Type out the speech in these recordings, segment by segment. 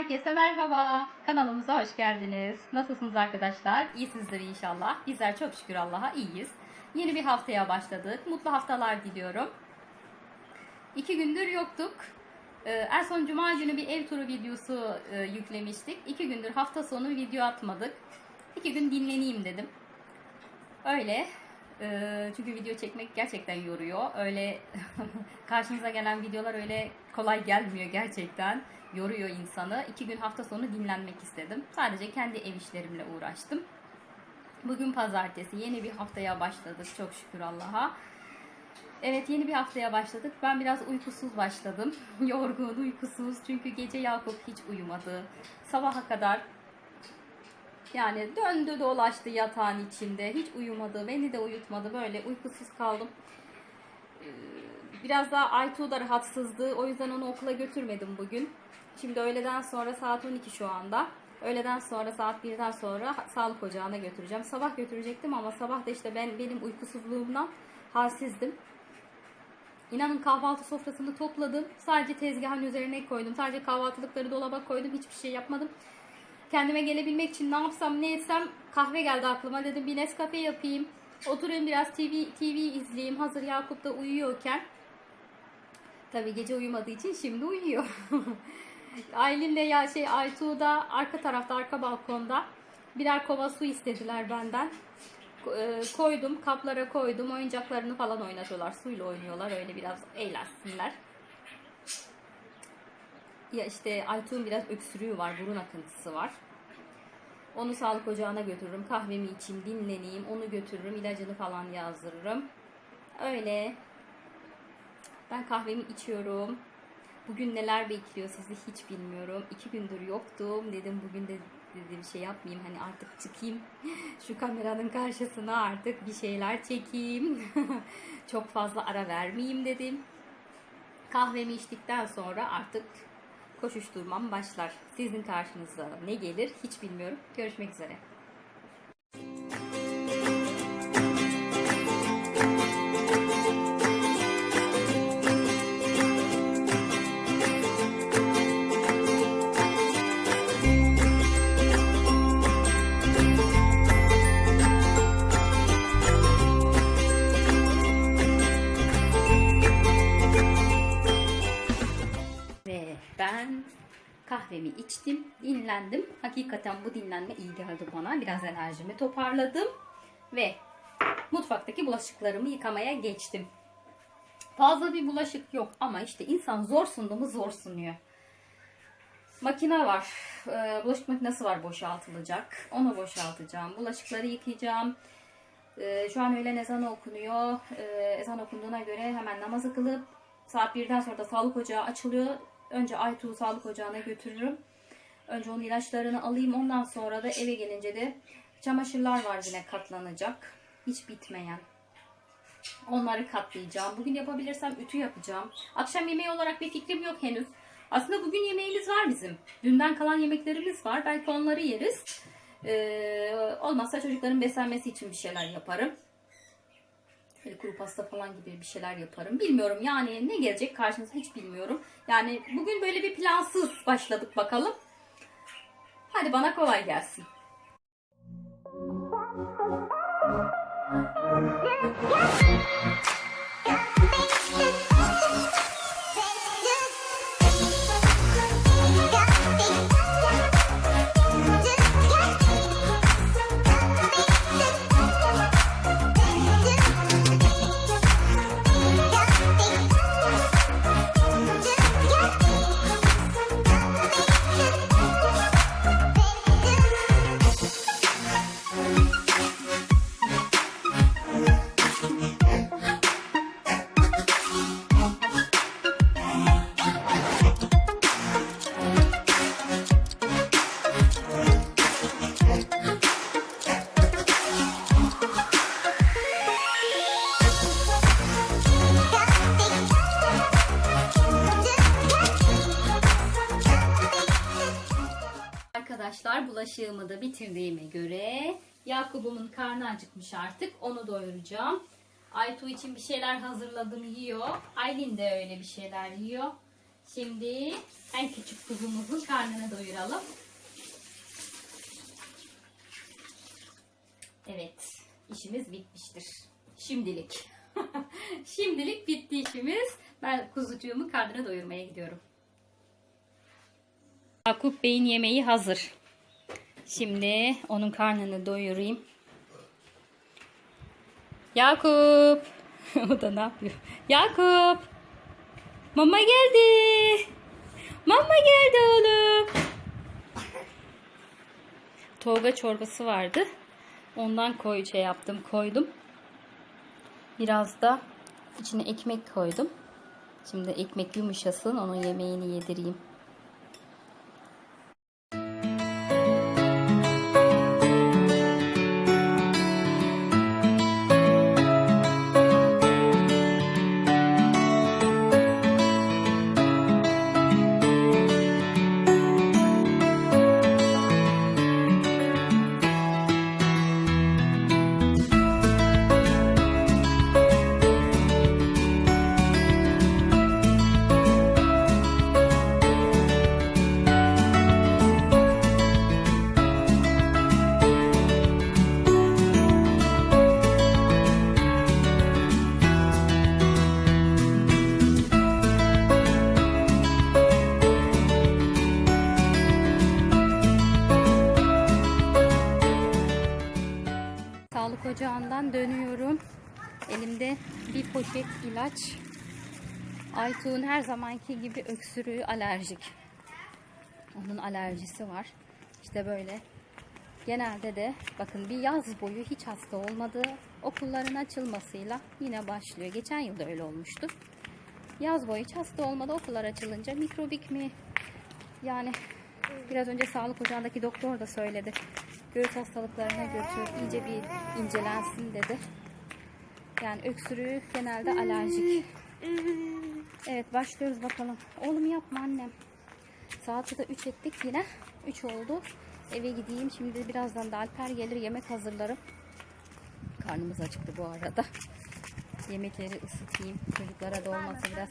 Herkese merhaba. Kanalımıza hoş geldiniz. Nasılsınız arkadaşlar? İyisinizdir inşallah. Bizler çok şükür Allah'a iyiyiz. Yeni bir haftaya başladık. Mutlu haftalar diliyorum. İki gündür yoktuk. Ee, en son cuma günü bir ev turu videosu e, yüklemiştik. İki gündür hafta sonu video atmadık. İki gün dinleneyim dedim. Öyle. Çünkü video çekmek gerçekten yoruyor. Öyle karşınıza gelen videolar öyle kolay gelmiyor gerçekten. Yoruyor insanı. İki gün hafta sonu dinlenmek istedim. Sadece kendi ev işlerimle uğraştım. Bugün pazartesi. Yeni bir haftaya başladık. Çok şükür Allah'a. Evet yeni bir haftaya başladık. Ben biraz uykusuz başladım. Yorgun, uykusuz. Çünkü gece Yakup hiç uyumadı. Sabaha kadar yani döndü dolaştı yatağın içinde. Hiç uyumadı. Beni de uyutmadı. Böyle uykusuz kaldım. Ee, Biraz daha Aytuğ da rahatsızdı. O yüzden onu okula götürmedim bugün. Şimdi öğleden sonra saat 12 şu anda. Öğleden sonra saat 1'den sonra sağlık ocağına götüreceğim. Sabah götürecektim ama sabah da işte ben benim uykusuzluğumdan halsizdim. İnanın kahvaltı sofrasını topladım. Sadece tezgahın üzerine koydum. Sadece kahvaltılıkları dolaba koydum. Hiçbir şey yapmadım. Kendime gelebilmek için ne yapsam ne etsem kahve geldi aklıma. Dedim bir Nescafe yapayım. Oturayım biraz TV, TV izleyeyim. Hazır Yakup da uyuyorken. Tabii gece uyumadığı için şimdi uyuyor. Aylin'le ya şey Aytuğ da arka tarafta arka balkonda birer kova su istediler benden. E, Koydum kaplara koydum oyuncaklarını falan oynatıyorlar suyla oynuyorlar öyle biraz eğlensinler. Ya işte Aytuğ'un biraz öksürüğü var burun akıntısı var. Onu sağlık ocağına götürürüm kahvemi içeyim dinleneyim onu götürürüm ilacını falan yazdırırım. Öyle ben kahvemi içiyorum. Bugün neler bekliyor sizi hiç bilmiyorum. İki gündür yoktum. Dedim bugün de dedim şey yapmayayım hani artık çıkayım. Şu kameranın karşısına artık bir şeyler çekeyim. Çok fazla ara vermeyeyim dedim. Kahvemi içtikten sonra artık koşuşturmam başlar. Sizin karşınıza ne gelir hiç bilmiyorum. Görüşmek üzere. Ve ben kahvemi içtim, dinlendim. Hakikaten bu dinlenme iyi geldi bana. Biraz enerjimi toparladım ve mutfaktaki bulaşıklarımı yıkamaya geçtim. Fazla bir bulaşık yok ama işte insan zor sundu mu zor sunuyor. Makine var. Ee, bulaşık makinesi var boşaltılacak. Onu boşaltacağım. Bulaşıkları yıkayacağım. Ee, şu an öğlen ezanı okunuyor. Ee, ezan okunduğuna göre hemen namazı kılıp saat 1'den sonra da sağlık ocağı açılıyor. Önce Aytuğ'u sağlık ocağına götürürüm. Önce onun ilaçlarını alayım. Ondan sonra da eve gelince de çamaşırlar var yine katlanacak. Hiç bitmeyen. Onları katlayacağım. Bugün yapabilirsem ütü yapacağım. Akşam yemeği olarak bir fikrim yok henüz. Aslında bugün yemeğimiz var bizim. Dünden kalan yemeklerimiz var. Belki onları yeriz. Ee, olmazsa çocukların beslenmesi için bir şeyler yaparım. Böyle kuru pasta falan gibi bir şeyler yaparım. Bilmiyorum yani ne gelecek karşınıza hiç bilmiyorum. Yani bugün böyle bir plansız başladık bakalım. Hadi bana kolay gelsin. Arkadaşlar bulaşığımı da bitirdiğime göre Yakup'umun karnı acıkmış artık. Onu doyuracağım. Aytu için bir şeyler hazırladım yiyor. Aylin de öyle bir şeyler yiyor. Şimdi en küçük kuzumuzun karnını doyuralım. Evet, işimiz bitmiştir. Şimdilik. Şimdilik bitti işimiz. Ben kuzucuğumu karnına doyurmaya gidiyorum. Yakup Bey'in yemeği hazır. Şimdi onun karnını doyurayım. Yakup. o da ne yapıyor? Yakup. Mama geldi. Mama geldi oğlum. Tolga çorbası vardı. Ondan koy şey yaptım, koydum. Biraz da içine ekmek koydum. Şimdi ekmek yumuşasın, onun yemeğini yedireyim. Elimde bir poşet ilaç. Aytuğ'un her zamanki gibi öksürüğü alerjik. Onun alerjisi var. İşte böyle. Genelde de bakın bir yaz boyu hiç hasta olmadı. Okulların açılmasıyla yine başlıyor. Geçen yıl da öyle olmuştu. Yaz boyu hiç hasta olmadı. Okullar açılınca mikrobik mi? Yani biraz önce sağlık ocağındaki doktor da söyledi. Göğüs hastalıklarına götür, iyice bir incelensin dedi. Yani öksürüğü genelde alerjik. Evet başlıyoruz bakalım. Oğlum yapma annem. Saati de 3 ettik yine. 3 oldu. Eve gideyim. Şimdi birazdan da Alper gelir yemek hazırlarım. Karnımız acıktı bu arada. Yemekleri ısıtayım. Çocuklara da olmasa biraz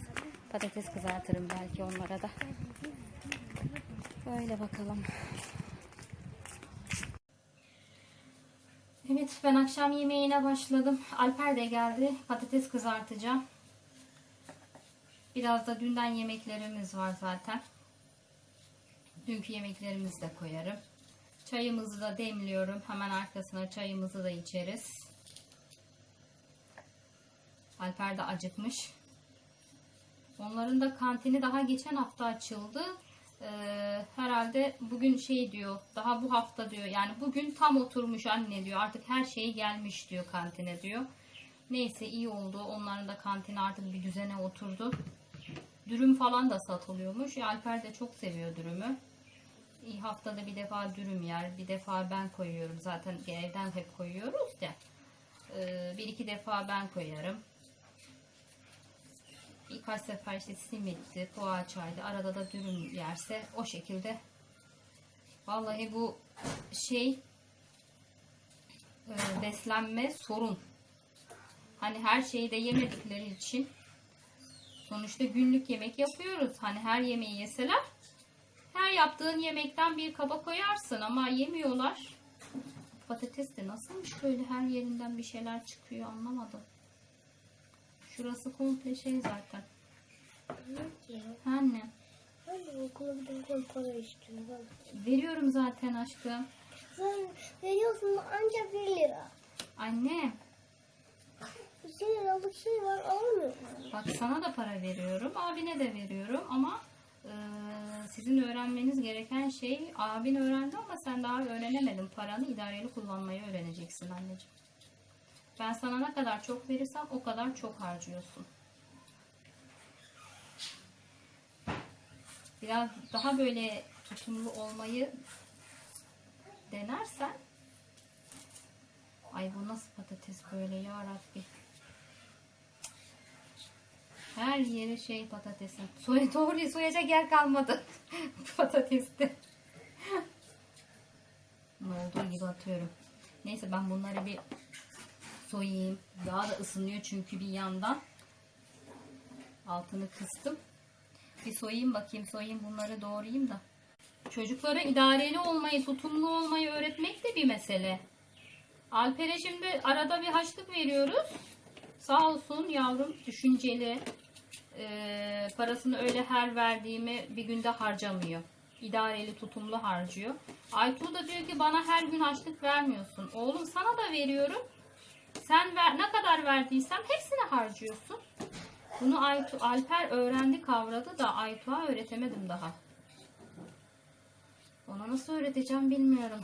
patates kızartırım belki onlara da. Böyle bakalım. Evet ben akşam yemeğine başladım. Alper de geldi. Patates kızartacağım. Biraz da dünden yemeklerimiz var zaten. Dünkü yemeklerimizi de koyarım. Çayımızı da demliyorum. Hemen arkasına çayımızı da içeriz. Alper de acıkmış. Onların da kantini daha geçen hafta açıldı. Ee, herhalde bugün şey diyor daha bu hafta diyor yani bugün tam oturmuş anne diyor artık her şey gelmiş diyor kantine diyor. Neyse iyi oldu onların da kantini artık bir düzene oturdu. Dürüm falan da satılıyormuş. Ya Alper de çok seviyor dürümü. Haftada bir defa dürüm yer bir defa ben koyuyorum zaten evden hep koyuyoruz ya. Ee, bir iki defa ben koyarım. Birkaç sefer işte simitti, poğaçaydı. Arada da dürüm yerse o şekilde. Vallahi bu şey e, beslenme sorun. Hani her şeyi de yemedikleri için sonuçta günlük yemek yapıyoruz. Hani her yemeği yeseler her yaptığın yemekten bir kaba koyarsın ama yemiyorlar. Patates de nasılmış böyle her yerinden bir şeyler çıkıyor anlamadım. Şurası komple şey zaten. Anne. Anne okula giderken para istiyor. Veriyorum zaten aşkım. Sen veriyorsun ancak 1 lira. Anne. 2 liralık şey var alamıyor musun? Bak sana da para veriyorum. Abine de veriyorum ama e, sizin öğrenmeniz gereken şey abin öğrendi ama sen daha öğrenemedin. Paranı idareli kullanmayı öğreneceksin anneciğim. Ben sana ne kadar çok verirsem o kadar çok harcıyorsun. Biraz daha böyle tutumlu olmayı denersen Ay bu nasıl patates böyle ya Rabbi. Her yeri şey patatesin. Soy, doğru soyacak yer kalmadı. Patateste. ne olduğu gibi atıyorum. Neyse ben bunları bir soyayım. Yağ da ısınıyor çünkü bir yandan. Altını kıstım. Bir soyayım bakayım soyayım bunları doğrayayım da. Çocuklara idareli olmayı, tutumlu olmayı öğretmek de bir mesele. Alper'e şimdi arada bir haçlık veriyoruz. Sağ olsun yavrum düşünceli. Ee, parasını öyle her verdiğimi bir günde harcamıyor. İdareli tutumlu harcıyor. Aytuğ da diyor ki bana her gün harçlık vermiyorsun. Oğlum sana da veriyorum. Sen ver, ne kadar verdiysem hepsini harcıyorsun. Bunu Aytu, Alper öğrendi kavradı da Aytuğ'a öğretemedim daha. Ona nasıl öğreteceğim bilmiyorum.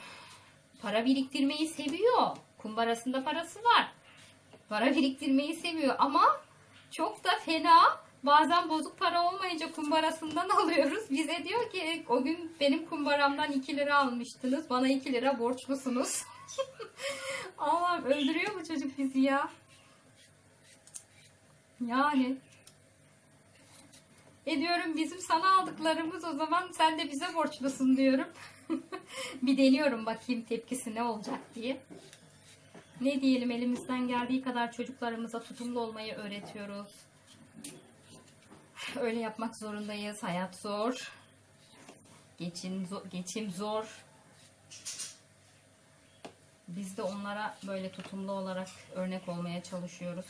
Para biriktirmeyi seviyor. Kumbarasında parası var. Para biriktirmeyi seviyor ama çok da fena. Bazen bozuk para olmayınca kumbarasından alıyoruz. Bize diyor ki o gün benim kumbaramdan 2 lira almıştınız. Bana 2 lira borçlusunuz. Allah'ım öldürüyor bu çocuk bizi ya. Yani. E diyorum bizim sana aldıklarımız o zaman sen de bize borçlusun diyorum. bir deniyorum bakayım tepkisi ne olacak diye. Ne diyelim elimizden geldiği kadar çocuklarımıza tutumlu olmayı öğretiyoruz. Öyle yapmak zorundayız. Hayat zor. Geçim zor. Geçim zor. Biz de onlara böyle tutumlu olarak örnek olmaya çalışıyoruz.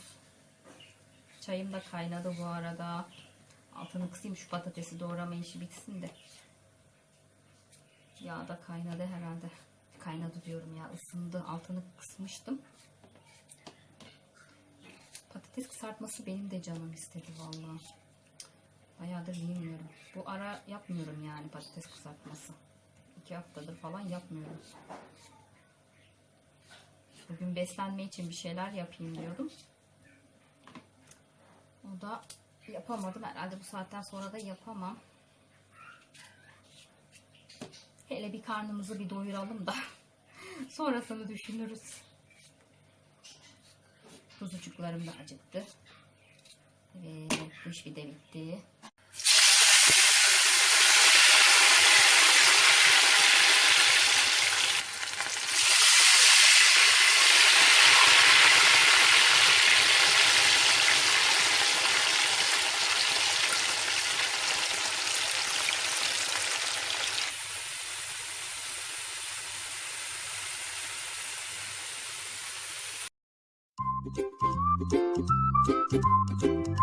Çayım da kaynadı bu arada. Altını kısayım şu patatesi doğrama işi bitsin de. Yağ da kaynadı herhalde. Kaynadı diyorum ya ısındı. Altını kısmıştım. Patates kızartması benim de canım istedi vallahi. Bayağıdır yemiyorum. Bu ara yapmıyorum yani patates kızartması. İki haftadır falan yapmıyorum. Bugün beslenme için bir şeyler yapayım diyordum. O da yapamadım. Herhalde bu saatten sonra da yapamam. Hele bir karnımızı bir doyuralım da sonrasını düşünürüz. Kuzucuklarım da acıktı. Evet, bu bir de bitti. Annem dün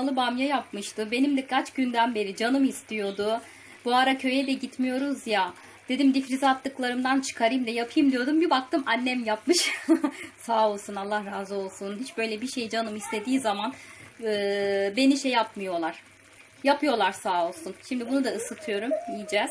kıymalı bamya yapmıştı. Benim de kaç günden beri canım istiyordu. Bu ara köye de gitmiyoruz ya. Dedim difrize attıklarımdan çıkarayım da yapayım diyordum. Bir baktım annem yapmış. Sağ olsun Allah razı olsun. Hiç böyle bir şey canım istediği zaman e, beni şey yapmıyorlar. Yapıyorlar sağ olsun. Şimdi bunu da ısıtıyorum. Yiyeceğiz.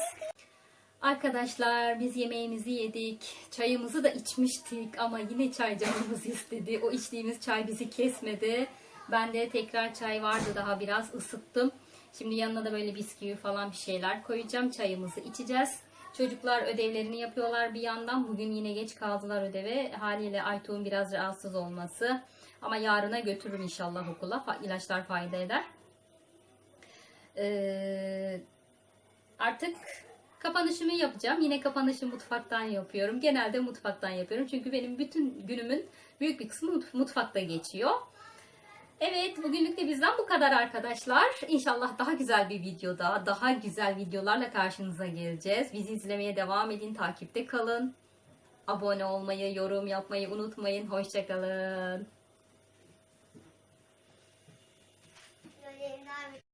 Arkadaşlar biz yemeğimizi yedik. Çayımızı da içmiştik ama yine çay canımız istedi. O içtiğimiz çay bizi kesmedi. Ben de tekrar çay vardı daha biraz ısıttım. Şimdi yanına da böyle bisküvi falan bir şeyler koyacağım. Çayımızı içeceğiz. Çocuklar ödevlerini yapıyorlar bir yandan. Bugün yine geç kaldılar ödeve. Haliyle Aytuğ'un biraz rahatsız olması. Ama yarına götürürüm inşallah okula. İlaçlar fayda eder. Ee, artık kapanışımı yapacağım. Yine kapanışı mutfaktan yapıyorum. Genelde mutfaktan yapıyorum. Çünkü benim bütün günümün büyük bir kısmı mut- mutfakta geçiyor. Evet bugünlük de bizden bu kadar arkadaşlar. İnşallah daha güzel bir videoda, daha güzel videolarla karşınıza geleceğiz. Bizi izlemeye devam edin, takipte kalın. Abone olmayı, yorum yapmayı unutmayın. Hoşçakalın.